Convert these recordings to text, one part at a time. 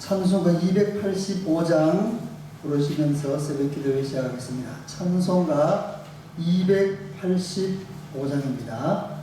찬송가 285장 부르시면서 새벽 기도를 시작하겠습니다. 찬송가 285장입니다.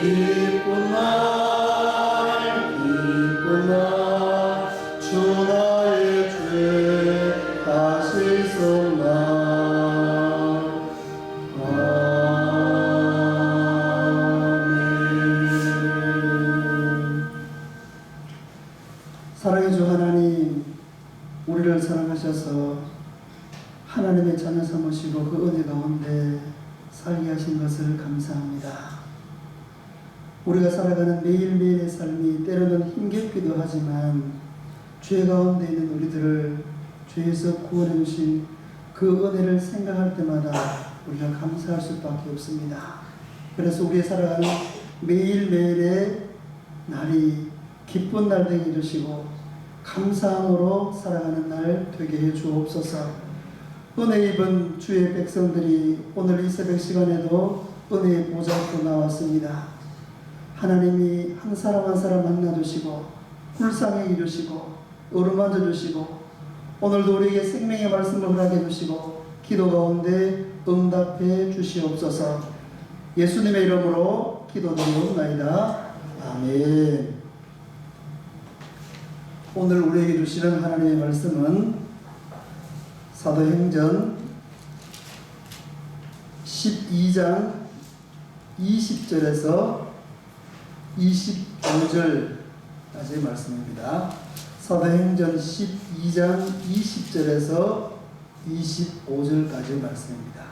기쁜 날 죄에서 구원해 주신 그 은혜를 생각할 때마다 우리가 감사할 수밖에 없습니다. 그래서 우리의 살아가는 매일매일의 날이 기쁜 날 되게 해주시고 감사함으로 살아가는 날 되게 해 주옵소서. 은혜 입은 주의 백성들이 오늘 이 새벽 시간에도 은혜의 보좌 앞으로 나왔습니다. 하나님이 한 사람 한 사람 만나주시고 불쌍히 이루시고 어루만져 주시고 오늘도 우리에게 생명의 말씀을 허락해 주시고 기도 가운데 응답해 주시옵소서 예수님의 이름으로 기도드리옵나이다. 아멘 오늘 우리에게 주시는 하나님의 말씀은 사도행전 12장 20절에서 25절까지의 말씀입니다. 사도행전 12장 20절에서 25절까지 말씀입니다.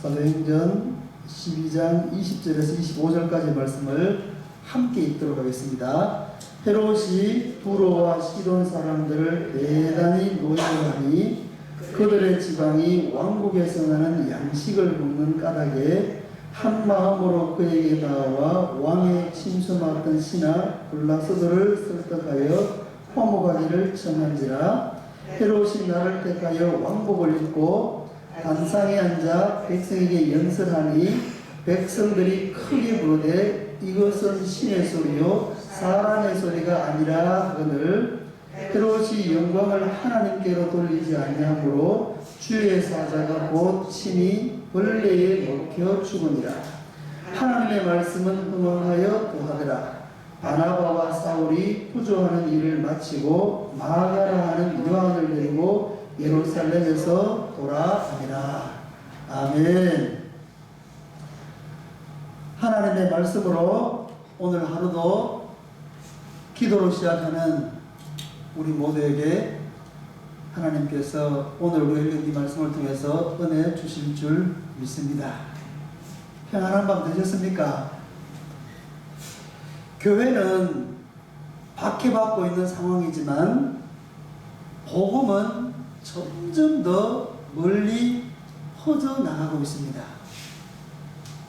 사도행전 12장 20절에서 25절까지 말씀을 함께 읽도록 하겠습니다. 헤롯이 두로와 시돈 사람들을 대단히 노예하니 그들의 지방이 왕국에서 나는 양식을 먹는 까닭에 한 마음으로 그에게 나와 왕의 침수 맡은 신하 블라스도를 설득하여 화목하기를 청한지라. 헤롯이 나를 택하여 왕복을 입고 단상에 앉아 백성에게 연설하니 백성들이 크게 부르되 이것은 신의 소리요 사람의 소리가 아니라 하거늘. 헤롯이 영광을 하나님께로 돌리지 아니하므로 주의 사자가 곧 친히 벌레에 먹혀 죽으니라. 하나님의 말씀은 흥황하여 도하더라. 바나바와 사울이 부조하는 일을 마치고 마가라 하는 요한을 데리고 예루살렘에서 돌아가니라 아멘. 하나님의 말씀으로 오늘 하루도 기도로 시작하는 우리 모두에게 하나님께서 오늘 우리 이 말씀을 통해서 은혜 주실 줄 믿습니다. 평안한 밤 되셨습니까? 교회는 박해받고 있는 상황이지만 복음은 점점 더 멀리 퍼져 나가고 있습니다.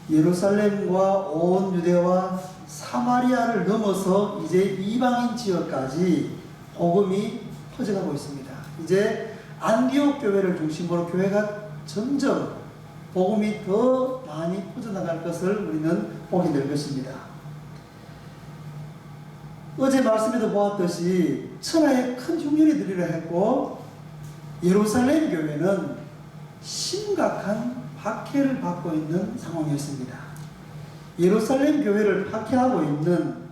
예루살렘과 온 유대와 사마리아를 넘어서 이제 이방인 지역까지 복음이 퍼져가고 있습니다. 이제 안디옥 교회를 중심으로 교회가 점점 복음이 더 많이 퍼져나갈 것을 우리는 보게 될 것입니다. 어제 말씀에도 보았듯이 천하에 큰 흉년이 들이려 했고 예루살렘 교회는 심각한 박해를 받고 있는 상황이었습니다. 예루살렘 교회를 박해하고 있는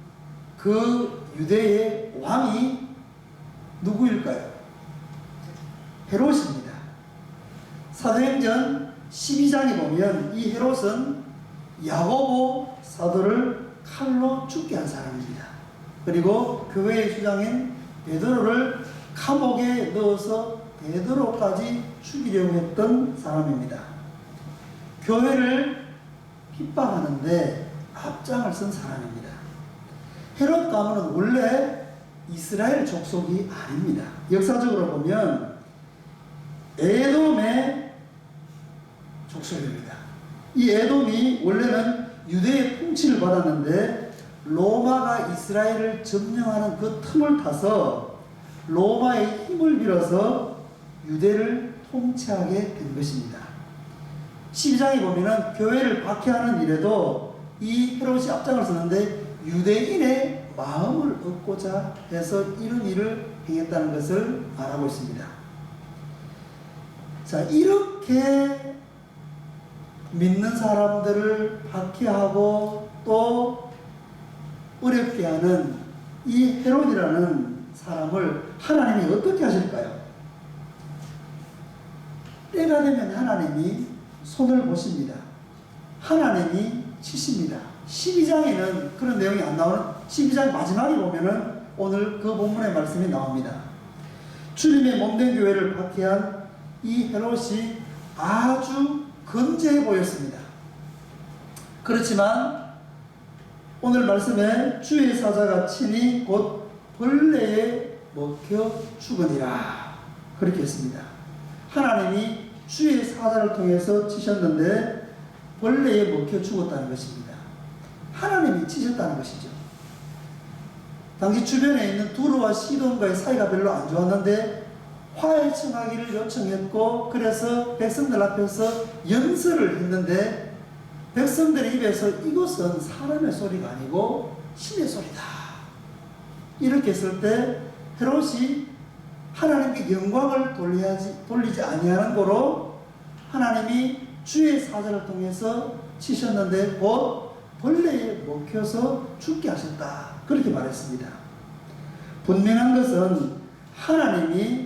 그 유대의 왕이 누구일까요? 헤롯입니다. 사도행전 12장에 보면 이 헤롯은 야고보 사도를 칼로 죽게 한 사람입니다. 그리고 교회의 주장인 베드로를 감옥에 넣어서 베드로까지 죽이려고 했던 사람입니다. 교회를 핍박하는데 앞장을 쓴 사람입니다. 헤롯 가문은 원래 이스라엘 족속이 아닙니다. 역사적으로 보면 에돔의 족속입니다. 이 에돔이 원래는 유대의 통치를 받았는데 로마가 이스라엘을 점령하는 그 틈을 타서 로마의 힘을 빌어서 유대를 통치하게 된 것입니다. 12장에 보면은 교회를 박해하는 일에도 이 헤롯이 앞장을 서는데 유대인의 마음을 얻고자 해서 이런 일을 행했다는 것을 말하고 있습니다. 자, 이렇게 믿는 사람들을 박해하고 또 어렵게 하는 이 헤롯이라는 사람을 하나님이 어떻게 하실까요? 때가 되면 하나님이 손을 보십니다. 하나님이 치십니다. 12장에는 그런 내용이 안 나오는 12장 마지막에 보면은 오늘 그 본문의 말씀이 나옵니다. 주님의 몸된 교회를 박해한 이 헤롯이 아주 건재해 보였습니다. 그렇지만 오늘 말씀에 주의 사자가 친히 곧 벌레에 먹혀 죽으니라 그렇게 했습니다. 하나님이 주의 사자를 통해서 치셨는데 벌레에 먹혀 죽었다는 것입니다. 하나님이 치셨다는 것이죠. 당시 주변에 있는 두루와 시돈과의 사이가 별로 안 좋았는데 화해 청하기를 요청했고 그래서 백성들 앞에서 연설을 했는데 백성들 입에서 이것은 사람의 소리가 아니고 신의 소리다. 이렇게 했을 때 헤롯이 하나님께 영광을 돌리지, 돌리지 아니하는 거로 하나님이 주의 사자를 통해서 치셨는데 곧 벌레에 먹혀서 죽게 하셨다. 그렇게 말했습니다. 분명한 것은 하나님이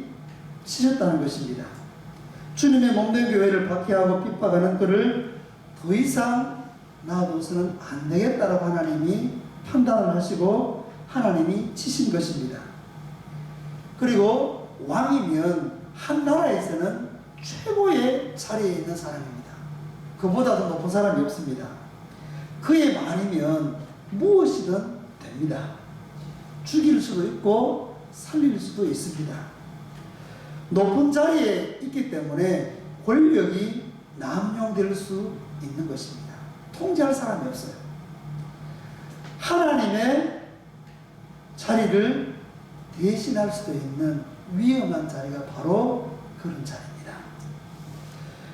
치셨다는 것입니다. 주님의 몸된 교회를 박해하고 핍박하는 그를 더 이상 놔둬서는 안 되겠다라고 하나님이 판단을 하시고 하나님이 치신 것입니다. 그리고 왕이면 한 나라에서는 최고의 자리에 있는 사람입니다. 그보다도 높은 사람이 없습니다. 그의 말이면 무엇이든 됩니다. 죽일 수도 있고 살릴 수도 있습니다. 높은 자리에 있기 때문에 권력이 남용될 수 있는 것입니다. 통제할 사람이 없어요. 하나님의 자리를 대신할 수도 있는 위험한 자리가 바로 그런 자리입니다.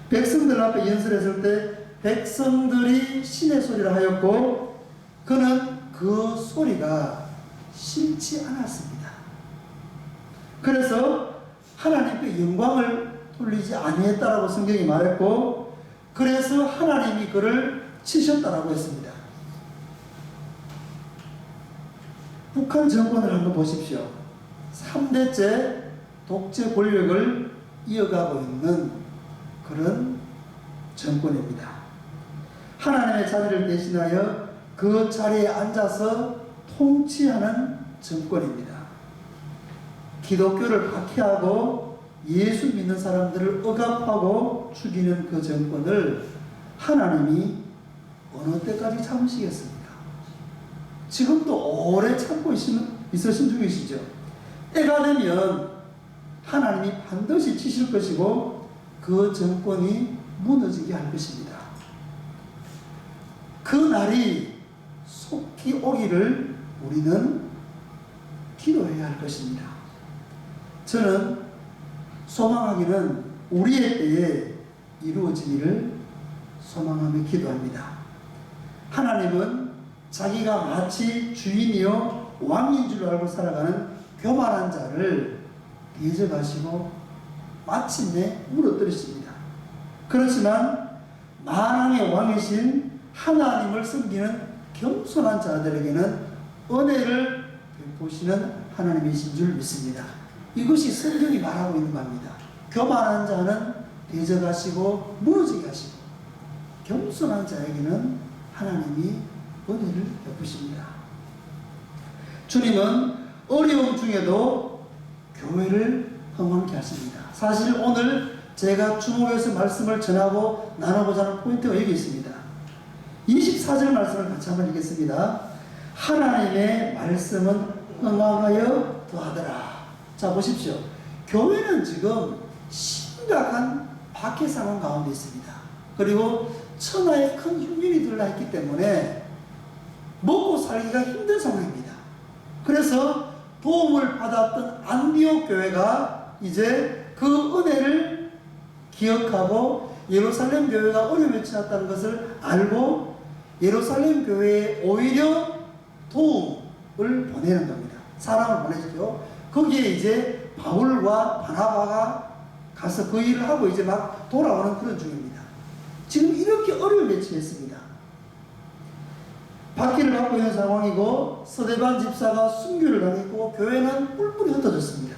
백성들 앞에 연설했을 때 백성들이 신의 소리를 하였고 그는 그 소리가 싫지 않았습니다. 그래서 하나님께 영광을 돌리지 아니했다라고 성경이 말했고 그래서 하나님이 그를 치셨다라고 했습니다. 북한 정권을 한번 보십시오. 3대째 독재 권력을 이어가고 있는 그런 정권입니다. 하나님의 자리를 대신하여 그 자리에 앉아서 통치하는 정권입니다. 기독교를 박해하고 예수 믿는 사람들을 억압하고 죽이는 그 정권을 하나님이 어느 때까지 참으시겠습니까? 지금도 오래 참고 있으신, 있으신 중이시죠. 때가 되면 하나님이 반드시 치실 것이고 그 정권이 무너지게 할 것입니다. 그 날이 속히 오기를 우리는 기도해야 할 것입니다. 저는 소망하기는 우리의 때에 이루어지기를 소망하며 기도합니다. 하나님은 자기가 마치 주인이요 왕인 줄 알고 살아가는 교만한 자를 대적하시고 마침내 무너뜨리십니다. 그렇지만 만왕의 왕이신 하나님을 섬기는 겸손한 자들에게는 은혜를 베푸시는 하나님이신 줄 믿습니다. 이것이 성경이 말하고 있는 겁니다. 교만한 자는 대적하시고 무너지게 하시고 겸손한 자에게는 하나님이 은혜를 베푸십니다. 주님은 어려움 중에도 교회를 흥왕케 하십니다. 사실 오늘 제가 주목해서 말씀을 전하고 나누고자 하는 포인트가 여기 있습니다. 24절 말씀을 같이 한번 읽겠습니다. 하나님의 말씀은 흥왕하여 더하더라. 자, 보십시오. 교회는 지금 심각한 박해 상황 가운데 있습니다. 그리고 천하에 큰 흉년이 들라 했기 때문에 먹고 살기가 힘든 상황입니다. 그래서 도움을 받았던 안디옥 교회가 이제 그 은혜를 기억하고 예루살렘 교회가 어려움에 처했다는 것을 알고 예루살렘 교회에 오히려 도움을 보내는 겁니다. 사람을 보내죠. 거기에 이제 바울과 바나바가 가서 그 일을 하고 이제 막 돌아오는 그런 중입니다. 지금 이렇게 어려움에 처했습니다. 박해를 받고 있는 상황이고 서대반 집사가 순교를 당했고 교회는 뿔뿔이 흩어졌습니다.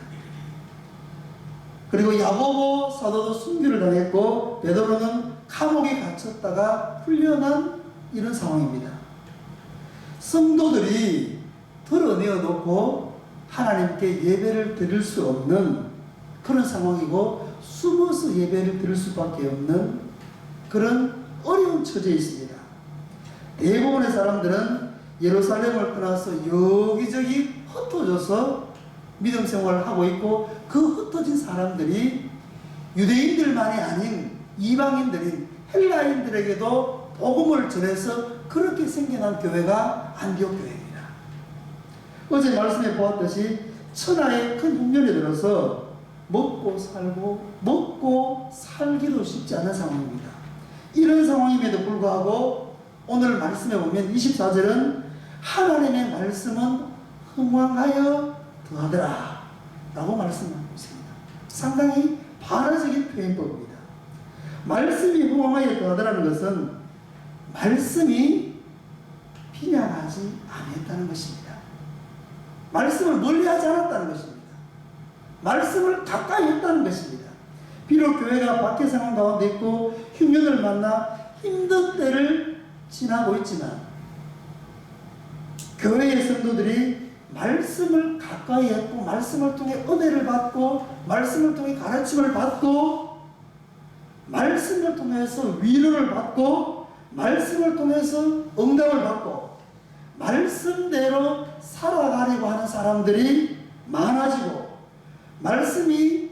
그리고 야고보 사도도 순교를 당했고 베드로는 감옥에 갇혔다가 풀려난 이런 상황입니다. 성도들이 드러내어 놓고 하나님께 예배를 드릴 수 없는 그런 상황이고 숨어서 예배를 드릴 수밖에 없는 그런 어려운 처지에 있습니다. 대부분의 사람들은 예루살렘을 떠나서 여기저기 흩어져서 믿음 생활을 하고 있고 그 흩어진 사람들이 유대인들만이 아닌 이방인들인 헬라인들에게도 복음을 전해서 그렇게 생겨난 교회가 안디옥 교회입니다. 어제 말씀에 보았듯이 천하에 큰 흉년이 들어서 먹고 살고 먹고 살기도 쉽지 않은 상황입니다. 이런 상황임에도 불구하고 오늘 말씀에 보면 24절은 하나님의 말씀은 흥왕하여 더하더라 라고 말씀하고 있습니다. 상당히 반어적인 표현법입니다. 말씀이 흥왕하여 더하더라는 것은 말씀이 비난하지 않았다는 것입니다. 말씀을 멀리하지 않았다는 것입니다. 말씀을 가까이 했다는 것입니다. 비록 교회가 박해 상황 가운데 있고 흉년을 만나 힘든 때를 지나고 있지만 교회의 성도들이 말씀을 가까이 했고 말씀을 통해 은혜를 받고 말씀을 통해 가르침을 받고 말씀을 통해서 위로를 받고 말씀을 통해서 응답을 받고 말씀대로 살아가려고 하는 사람들이 많아지고 말씀이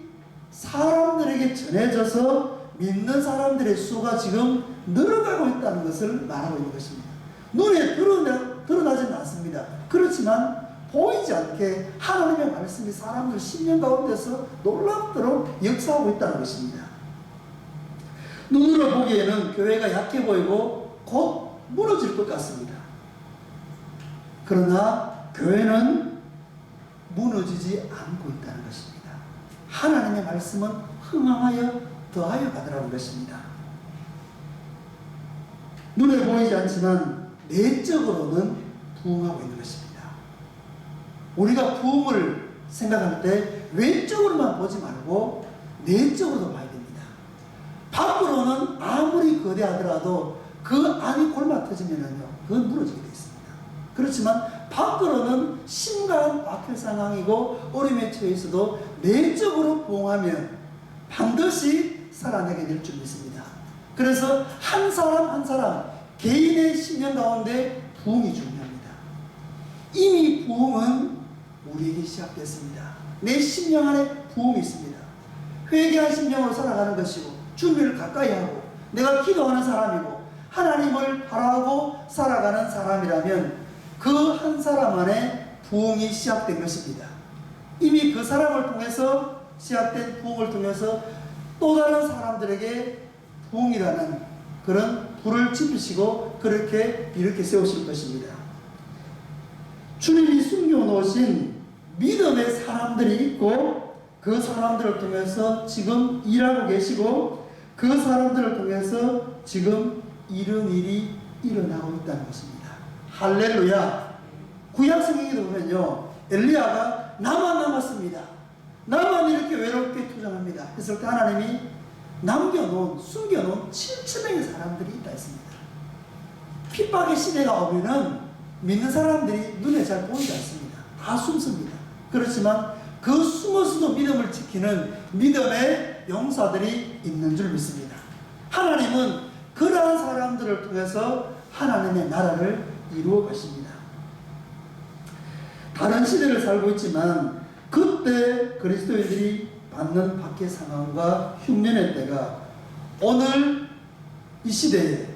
사람들에게 전해져서 믿는 사람들의 수가 지금 늘어가고 있다는 것을 말하고 있는 것입니다. 눈에 드러나, 드러나지는 않습니다. 그렇지만 보이지 않게 하나님의 말씀이 사람들 심령 가운데서 놀랍도록 역사하고 있다는 것입니다. 눈으로 보기에는 교회가 약해 보이고 곧 무너질 것 같습니다. 그러나 교회는 무너지지 않고 있다는 것입니다. 하나님의 말씀은 흥황하여 더하여 가더라는 것입니다. 눈에 보이지 않지만 내적으로는 부흥하고 있는 것입니다. 우리가 부흥을 생각할 때 왼쪽으로만 보지 말고 내적으로도 봐야 됩니다. 밖으로는 아무리 거대하더라도 그 안이 골마 터지면은요, 그건 무너지게 되어 있습니다. 그렇지만 밖으로는 심각한 박해 상황이고 어려움에 처해 있어도 내적으로 부흥하면 반드시 살아내게 될 줄 믿습니다. 그래서 한 사람 한 사람 개인의 심령 가운데 부흥이 중요합니다. 이미 부흥은 우리에게 시작됐습니다. 내 심령 안에 부흥이 있습니다. 회개한 심령으로 살아가는 것이고 주님을 가까이 하고 내가 기도하는 사람이고 하나님을 바라고 살아가는 사람이라면 그 한 사람 안에 부흥이 시작된 것입니다. 이미 그 사람을 통해서 시작된 부흥을 통해서 또 다른 사람들에게 부흥이라는 그런 불을 지피시고 그렇게 이렇게 세우실 것입니다. 주님이 숨겨놓으신 믿음의 사람들이 있고 그 사람들을 통해서 지금 일하고 계시고 그 사람들을 통해서 지금 이런 일이 일어나고 있다는 것입니다. 할렐루야. 구약 성경에 보면요. 엘리야가 나만 남았습니다. 나만 이렇게 외롭게 투정합니다. 했을 때 하나님이 남겨놓은, 숨겨놓은 7천명의 사람들이 있다 했습니다. 핍박의 시대가 오면은 믿는 사람들이 눈에 잘 보이지 않습니다. 다 숨습니다. 그렇지만 그 숨어서도 믿음을 지키는 믿음의 용사들이 있는 줄 믿습니다. 하나님은 그러한 사람들을 통해서 하나님의 나라를 이루어 가십니다. 다른 시대를 살고 있지만 그때 그리스도인들이 받는 박해 상황과 흉년의 때가 오늘 이 시대에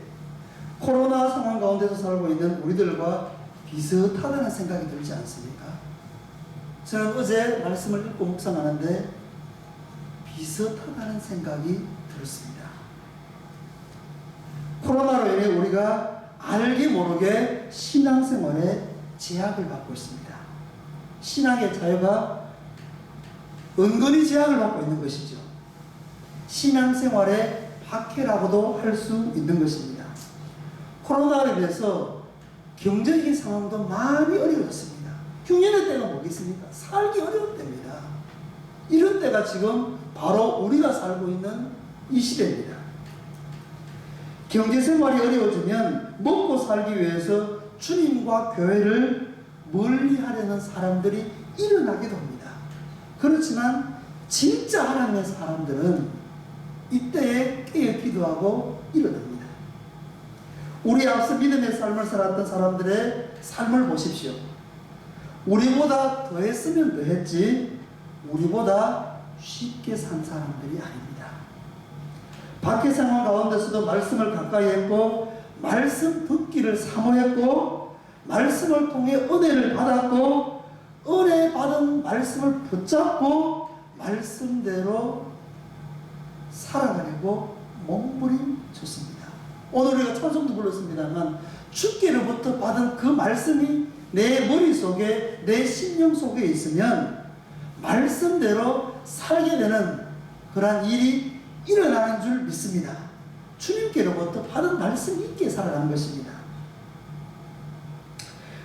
코로나 상황 가운데서 살고 있는 우리들과 비슷하다는 생각이 들지 않습니까? 저는 어제 말씀을 읽고 묵상하는데 비슷하다는 생각이 들었습니다. 코로나로 인해 우리가 알게 모르게 신앙생활에 제약을 받고 있습니다. 신앙의 자유가 은근히 제약을 받고 있는 것이죠. 신앙생활의 박해라고도 할 수 있는 것입니다. 코로나로 인해서 경제적인 상황도 많이 어려워졌습니다. 흉년의 때가 뭐겠습니까? 살기 어려운 때입니다. 이런 때가 지금 바로 우리가 살고 있는 이 시대입니다. 경제 생활이 어려워지면 먹고 살기 위해서 주님과 교회를 멀리 하려는 사람들이 일어나게 됩니다. 그렇지만 진짜 하나님의 사람들은 이때에 깨어 기도하고 일어납니다. 우리 앞서 믿음의 삶을 살았던 사람들의 삶을 보십시오. 우리보다 더했으면 더했지, 우리보다 쉽게 산 사람들이 아닙니다. 밖의 상황 가운데서도 말씀을 가까이 했고, 말씀 듣기를 사모했고, 말씀을 통해 은혜를 받았고, 은혜 받은 말씀을 붙잡고, 말씀대로 살아가려고 몸부림쳤습니다. 오늘 우리가 찬송도 불렀습니다만 주께로부터 받은 그 말씀이 내 머릿속에 내 심령 속에 있으면 말씀대로 살게 되는 그러한 일이 일어나는 줄 믿습니다. 주님께로부터 받은 말씀이 있게 살아가는 것입니다.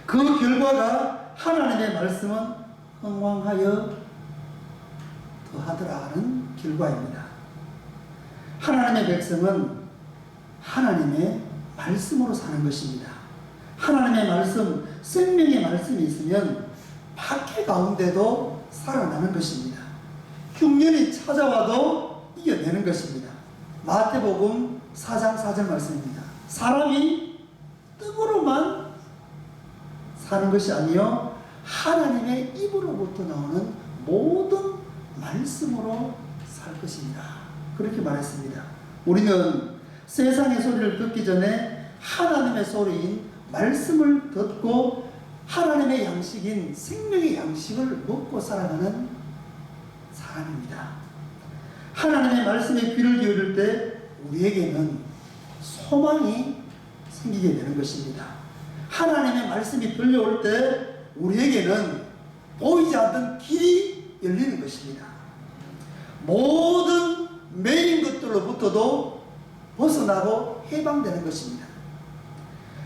그 결과가 하나님의 말씀은 흥왕하여 더하더라는 결과입니다. 하나님의 백성은 하나님의 말씀으로 사는 것입니다. 하나님의 말씀, 생명의 말씀이 있으면 박해 가운데도 살아나는 것입니다. 흉년이 찾아와도 이겨내는 것입니다. 마태복음 4장 4절 말씀입니다. 사람이 떡으로만 사는 것이 아니요 하나님의 입으로부터 나오는 모든 말씀으로 살 것입니다. 그렇게 말했습니다. 우리는 세상의 소리를 듣기 전에 하나님의 소리인 말씀을 듣고 하나님의 양식인 생명의 양식을 먹고 살아가는 사람입니다. 하나님의 말씀에 귀를 기울일 때 우리에게는 소망이 생기게 되는 것입니다. 하나님의 말씀이 들려올 때 우리에게는 보이지 않던 길이 열리는 것입니다. 모든 매인 것들로부터도 벗어나고 해방되는 것입니다.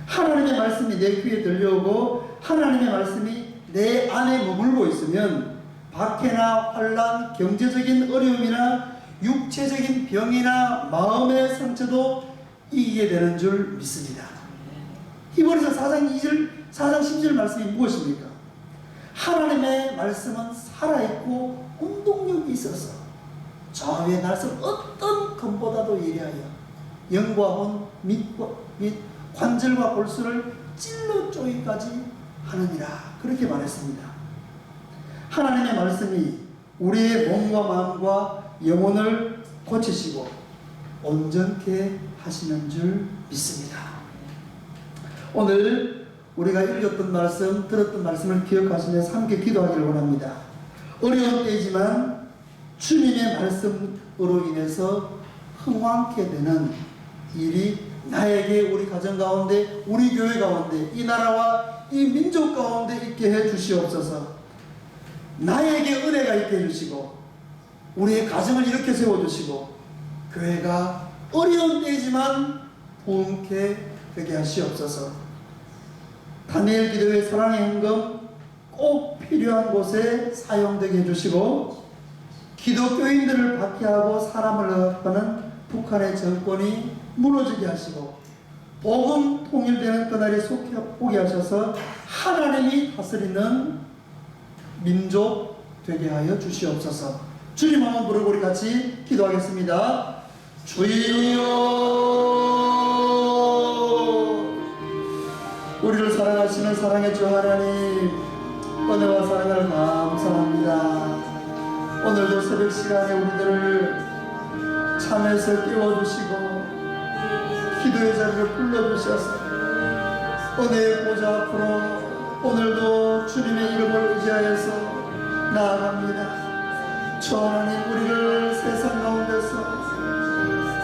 하나님의 말씀이 내 귀에 들려오고 하나님의 말씀이 내 안에 머물고 있으면 박해나 환란, 경제적인 어려움이나 육체적인 병이나 마음의 상처도 이기게 되는 줄 믿습니다. 히브리서 4장 2절, 4장 10절 말씀이 무엇입니까? 하나님의 말씀은 살아있고 운동력이 있어서 좌우의 날선 어떤 검보다도 예리하여 영과 혼, 밑과, 및 관절과 골수를 찔러 쪼기까지 하느니라 그렇게 말했습니다. 하나님의 말씀이 우리의 몸과 마음과 영혼을 고치시고 온전케 하시는 줄 믿습니다. 오늘 우리가 읽었던 말씀, 들었던 말씀을 기억하시면서 함께 기도하기를 원합니다. 어려운 때이지만 주님의 말씀으로 인해서 흥왕케 되는 일이 나에게 우리 가정 가운데, 우리 교회 가운데, 이 나라와 이 민족 가운데 있게 해 주시옵소서. 나에게 은혜가 있게 해 주시고, 우리의 가정을 이렇게 세워주시고, 교회가 어려운 때이지만 부흥케 되게 하시옵소서. 다니엘 기도의 사랑의 헌금 꼭 필요한 곳에 사용되게 해주시고, 기독교인들을 박해하고 사람을 억압하는 북한의 정권이 무너지게 하시고 복음 통일되는 그날에 속해 하셔서 하나님이 다스리는 민족 되게 하여 주시옵소서. 주님 한번 부르고 우리 같이 기도하겠습니다. 주여 우리를 사랑하시는 사랑의 주 하나님 은혜와 사랑을 감사합니다. 오늘도 새벽 시간에 우리들을 참에서 깨워주시고 기도의 자리를 불러주셔서 은혜의 보좌 앞으로 오늘도 주님의 이름을 의지하여서 나아갑니다. 주 하나님 우리를 세상 가운데서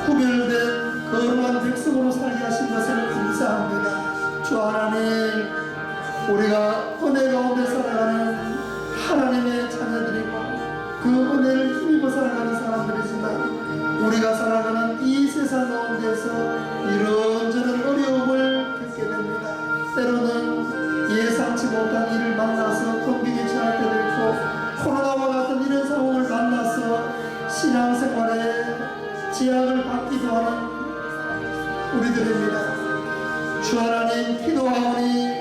구별된 거룩한 백성으로 살게 하신 것을 감사합니다. 주 하나님 우리가 은혜 가운데 살아가는 하나님의 자녀들이고 그 은혜를 힘입어 살아가는 사람들이지만 우리가 살아가는 이 세상 가운데서 이런저런 어려움을 겪게 됩니다. 때로는 예상치 못한 일을 만나서 공격에 처할 때도 있고 코로나와 같은 이런 상황을 만나서 신앙생활에 제약을 받기도 하는 우리들입니다. 주 하나님 기도하오니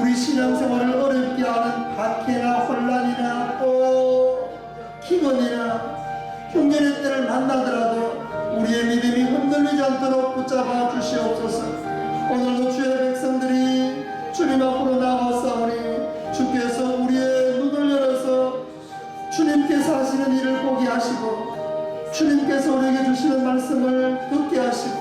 우리 신앙생활을 어렵게 하는 박해나 혼란이나 또 기근이나 흉년의 때를 만나더라도 우리의 믿음이 흔들리지 않도록 붙잡아 주시옵소서 오늘도 주의 백성들이 주님 앞으로 나아 하시는 일을 보게 하시고 주님께서 우리에게 주시는 말씀을 듣게 하시고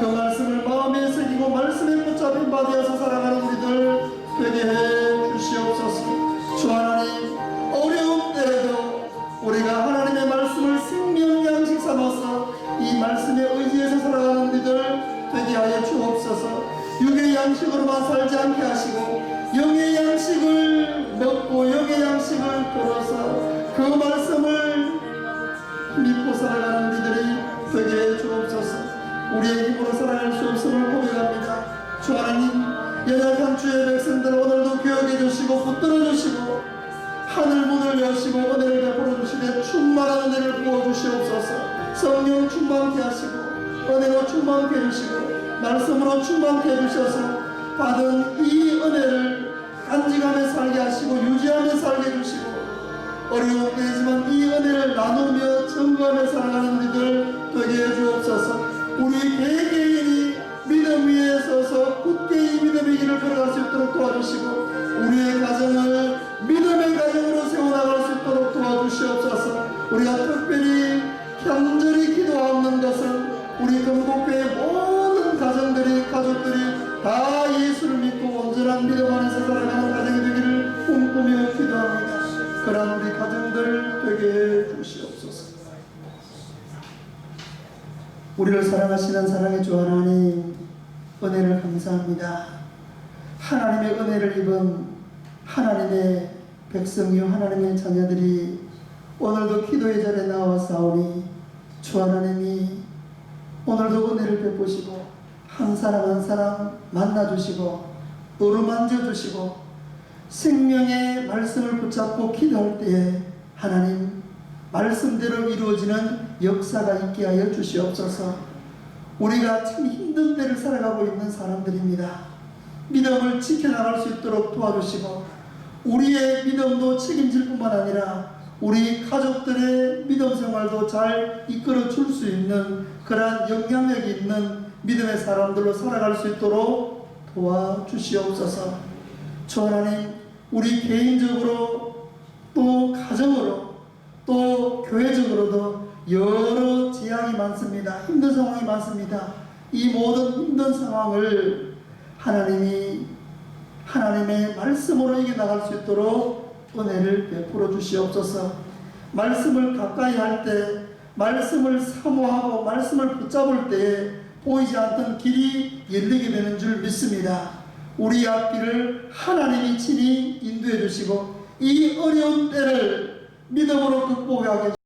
그 말씀을 마음에 새기고 말씀에 붙잡힌 바 되어서 살아가는 우리들 되게 해 주시옵소서. 주 하나님 어려운 때에도 우리가 하나님의 말씀을 생명 양식 삼아서 이 말씀에 의지해서 살아가는 우리들 되게 하여 주옵소서. 육의 양식으로만 살지 않게 하시고 영의 양식을 먹고 영의 양식을 걸어서 그말 우리의 힘으로 살아갈 수 없음을 고백합니다. 주 하나님 연약한 주의 백성들 오늘도 기억해 주시고 붙들어 주시고 하늘 문을 여시고 은혜를 베풀어 주시되 충만한 은혜를 부어 주시옵소서. 성령 충만케 하시고 은혜로 충만케 해주시고 말씀으로 충만케 해주셔서 받은 이 은혜를 간직하며 살게 하시고 유지하며 살게 해주시고 어려운 때지만 이 은혜를 나누며 증거하며 살아가는 우리들 되게 해주옵소서 우리 개개인이 믿음 위에 서서 굳게 이 믿음의 길을 걸어갈 수 있도록 도와주시고 우리의 가정을 믿음의 가정으로 세워나갈 수 있도록 도와주시옵소서. 우리가 특별히 현절히 기도하는 것은 우리 금곡교의 사랑하시는 사랑의 주 하나님 은혜를 감사합니다. 하나님의 은혜를 입은 하나님의 백성이요 하나님의 자녀들이 오늘도 기도의 자리에 나와 싸우니 주 하나님이 오늘도 은혜를 베푸시고 한 사람 한 사람 만나주시고 어루만져 주시고 생명의 말씀을 붙잡고 기도할 때에 하나님 말씀대로 이루어지는 역사가 있게 하여 주시옵소서. 우리가 참 힘든 때를 살아가고 있는 사람들입니다. 믿음을 지켜나갈 수 있도록 도와주시고 우리의 믿음도 책임질 뿐만 아니라 우리 가족들의 믿음 생활도 잘 이끌어 줄 수 있는 그러한 영향력이 있는 믿음의 사람들로 살아갈 수 있도록 도와주시옵소서. 주 하나님, 우리 개인적으로 또 가정으로 또 교회적으로도 여러 제약이 많습니다. 힘든 상황이 많습니다. 이 모든 힘든 상황을 하나님이 하나님의 말씀으로 이겨나갈 수 있도록 은혜를 베풀어 주시옵소서. 말씀을 가까이 할 때, 말씀을 사모하고 말씀을 붙잡을 때 보이지 않던 길이 열리게 되는 줄 믿습니다. 우리 앞길을 하나님이 친히 인도해 주시고 이 어려운 때를 믿음으로 극복하게